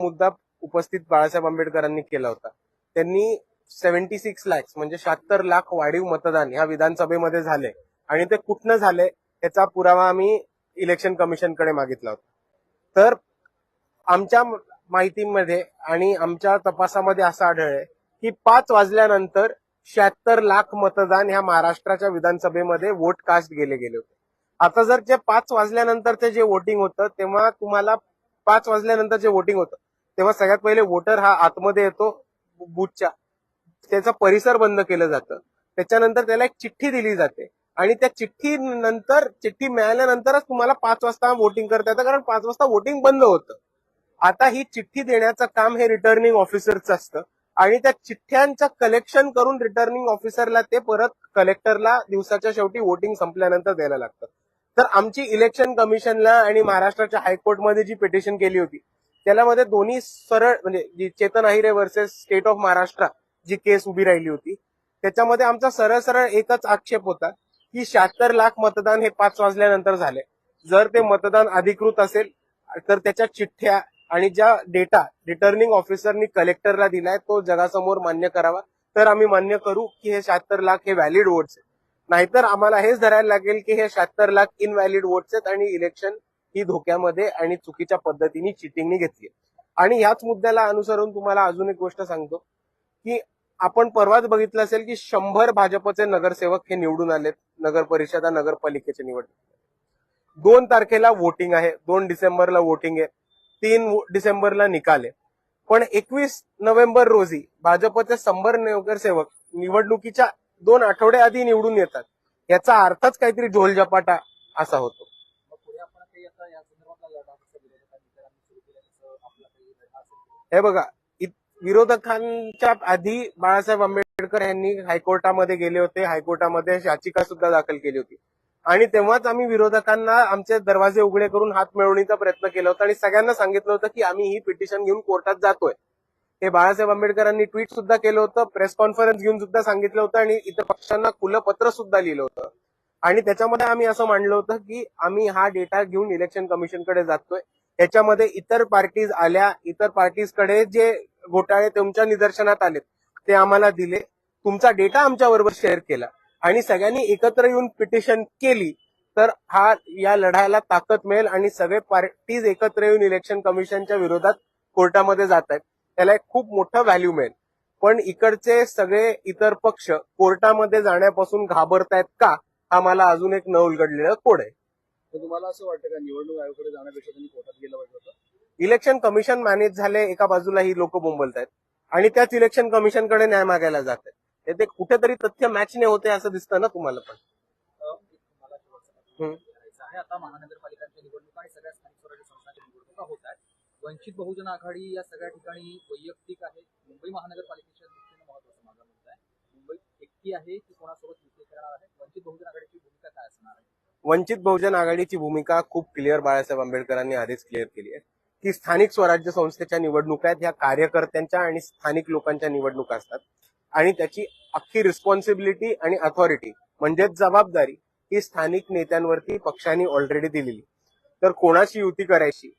मुद्दा उपस्थित बाळासाहेब आंबेडकरांनी केला होता. त्यांनी सेव्हन्टी सिक्स लॅक्स म्हणजे शहात्तर लाख वाढीव मतदान ह्या विधानसभेमध्ये झाले. आणि ते कुठनं झाले याचा पुरावा आम्ही इलेक्शन कमिशनकडे मागितला होता. तर आमच्या माहितीमध्ये आणि आमच्या तपासामध्ये असं आढळले की पाच वाजल्यानंतर शहात्तर लाख मतदान ह्या महाराष्ट्राच्या विधानसभेमध्ये वोट कास्ट गेले गेले होते. आता जर जे पाच वाजल्यानंतरचे जे वोटिंग होतं तेव्हा तुम्हाला पाच वाजल्यानंतर जे वोटिंग होतं तेव्हा सगळ्यात पहिले वोटर हा आतमध्ये येतो बूथच्या त्याचा परिसर बंद केलं जातं. त्याच्यानंतर त्याला एक चिठ्ठी दिली जाते. आणि त्या चिठ्ठी नंतर चिठ्ठी मिळाल्यानंतरच तुम्हाला पाच वाजता वोटिंग करता येतं कारण पाच वाजता वोटिंग बंद होतं. आता ही चिठ्ठी देण्याचं काम हे रिटर्निंग ऑफिसरचं असतं. आणि त्या चिठ्ठ्यांचं कलेक्शन करून रिटर्निंग ऑफिसरला ते परत कलेक्टरला दिवसाच्या शेवटी वोटिंग संपल्यानंतर द्यायला लागतं. तर आमची इलेक्शन कमिशनला आणि महाराष्ट्राच्या हायकोर्टमध्ये जी पिटिशन केली होती त्याच्यामध्ये दोन्ही सरळ म्हणजे जी Chetan Ahire versus state of Maharashtra G case उभी राहिली होती त्याच्यामध्ये आमचा सरळ सरळ एकच आक्षेप होता की शहात्तर लाख मतदान हे पाच वाजल्यानंतर झाले. जर ते मतदान अधिकृत असेल तर त्याच्या चिठ्ठ्या आणि ज्या डेटा रिटर्निंग ऑफिसरनी कलेक्टरला दिलाय तो जगासमोर मान्य करावा. तर आम्ही मान्य करू की हे शहात्तर लाख हे व्हॅलिड वोट्स आहेत. नाहीतर आम्हाला हेच धरायला लागेल की हे शहात्तर लाख इनव्हॅलिड वोट्स आहेत आणि इलेक्शन ही धोक्यामध्ये आणि चुकीच्या पद्धतीने चिटिंगने घेतली आणि ह्याच मुद्द्याला अनुसरून तुम्हाला अजून एक गोष्ट सांगतो की आपण परवाच बघितलं असेल की शंभर भाजपचे नगरसेवक हे निवडून आलेत नगर परिषदा नगरपालिकेचे निवडणूक दोन तारखेला वोटिंग आहे दोन डिसेंबरला वोटिंग आहे तीन डिसेंबरला निकाल आहे. पण एकवीस नोव्हेंबर रोजी भाजपचे शंभर नगरसेवक निवडणुकीच्या दोन आठवड्या आधी निवडून येतात. याचा अर्थच काहीतरी झोलझपाटा असा होतो. हे बघा विरोधकांच्या आधी बाळासाहेब आंबेडकर यांनी हायकोर्टामध्ये गेले होते. हायकोर्टामध्ये याचिका सुद्धा दाखल केली होती. आणि तेव्हाच आम्ही विरोधकांना आमचे दरवाजे उघडे करून हात मिळवणीचा प्रयत्न केला होता आणि सगळ्यांना सांगितलं होतं की आम्ही ही पिटिशन घेऊन कोर्टात जातोय. हे बाळासाहेब आंबेडकरांनी ट्विट सुद्धा केलं होतं प्रेस कॉन्फरन्स घेऊन सुद्धा सांगितलं होतं आणि इतर पक्षांना खुलं पत्र सुद्धा लिहिलं होतं. आणि त्याच्यामध्ये आम्ही असं मांडलं होतं की आम्ही हा डेटा घेऊन इलेक्शन कमिशनकडे जातोय. याच्यामध्ये इतर पार्टीज आल्या इतर पार्टीजकडे जे घोटाळे तुमच्या निदर्शनात आलेत ते आम्हाला दिले. तुमचा डेटा आमच्या बरोबर शेअर केला. आणि सगळ्यांनी एकत्र येऊन पिटिशन केली तर हा या लढायला ताकद मिळेल आणि सगळे पार्टीज एकत्र येऊन इलेक्शन कमिशनच्या विरोधात कोर्टामध्ये जात आहेत त्याला एक खूप मोठं व्हॅल्यू मिळेल. पण इकडचे सगळे इतर पक्ष कोर्टामध्ये जाण्यापासून घाबरतायत का हा मला अजून एक न उलगडलेलं कोड आहे. तर तुम्हाला असं वाटतं का निवडणूक आयोगाकडे जाण्यापेक्षा त्यांनी कोर्टात गेलं पाहिजे होतं? इलेक्शन कमिशन मॅनेज झाले एका बाजूला ही लोक बोंबलत आहेत आणि त्याच इलेक्शन कमिशनकडे न्याय मागायला जात आहेत ते कुठेतरी तथ्य मॅच नाही होते असं दिसतं ना तुम्हाला पण? अं, एक मला शेवटचा प्रश्न हम्म. विचारायचा आहे आता महानगरपालिकांच्या निवडणुका आणि सगळ्या स्थानिक स्वराज्य संस्थांच्या निवडणुका होत आहेत. वंचित बहुजन आघाडी या सगळ्या ठिकाणी वैयक्तिक आहे. मुंबई महानगरपालिकेच्या दृष्टीने महत्त्वाचा माझा मुद्दा आहे मुंबई एकटी आहे की कोणासोबत युती करणार आहे? वंचित बहुजन आघाडीची भूमिका वंचित बहुजन आघाडीची भूमिका खूप क्लिअर बाळासाहेब आंबेडकरांनी आधीच क्लिअर केली आहे. की स्थानिक स्वराज्य संस्थेच्या निवडणुका आहेत ह्या कार्यकर्त्यांच्या आणि स्थानिक लोकांच्या निवडणुका असतात. आणि त्याची अख्खी रिस्पॉन्सिबिलिटी आणि अथॉरिटी म्हणजेच जबाबदारी ही स्थानिक नेत्यांवरती पक्षांनी ऑलरेडी दिलेली. तर कोणाची युती करायची?